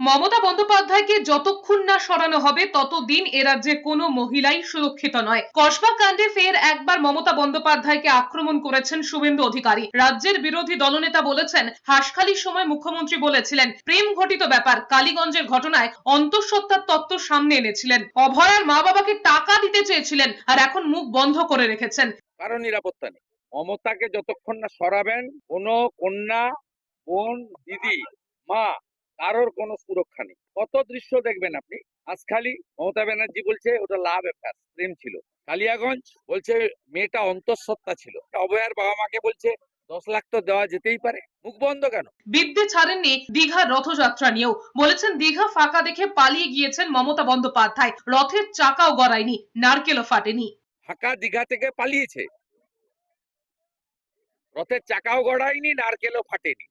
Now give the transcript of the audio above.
মমতা বন্দ্যোপাধ্যায়কে যতক্ষণ না সরানো হবে, ততদিন এ রাজ্যে কোনো মহিলাই সুরক্ষিত নয়। কসবা কাণ্ডে ফের একবার মমতা বন্দ্যোপাধ্যায়কে আক্রমণ করেছেন শুভেন্দু অধিকারী। রাজ্যের বিরোধী দলনেতা বলেছেন, হাসখালির সময় মুখ্যমন্ত্রী বলেছিলেন প্রেম ঘটিত ব্যাপার, কালীগঞ্জের ঘটনায় অন্তঃসত্ত্বার তত্ত্ব সামনে এনেছিলেন। অভয়ার মা বাবাকে টাকা দিতে চেয়েছিলেন আর এখন মুখ বন্ধ করে রেখেছেন। কারও নিরাপত্তা নেই। মমতাকে যতক্ষণ না সরাবেন, কোনো কন্যা, বোন, দিদি, মা কারোর কোনো সুরক্ষা নেই। কত দৃশ্য দেখবেন আপনি? আজখালি মমতা ব্যানার্জি বলছে ওটা লাভ অ্যাফেয়ার প্রেম ছিল। কালিয়াগঞ্জ বলছে মেয়েটা অন্তঃসত্ত্বা ছিল। অভয়ার বাবা মাকে বলছে দশ লাখ তো দেওয়া যেতেই পারে। মুখ বন্ধ কেন? বিদ্যে ছাড়েননি দীঘার রথযাত্রা নিয়েও। বলেছেন দীঘা ফাঁকা দেখে পালিয়ে গিয়েছেন মমতা বন্দ্যোপাধ্যায়। রথের চাকাও গড়ায়নি নারকেলও ফাটেনি। ফাঁকা দীঘা থেকে পালিয়েছে। রথের চাকাও গড়ায়নি নারকেলও ফাটেনি।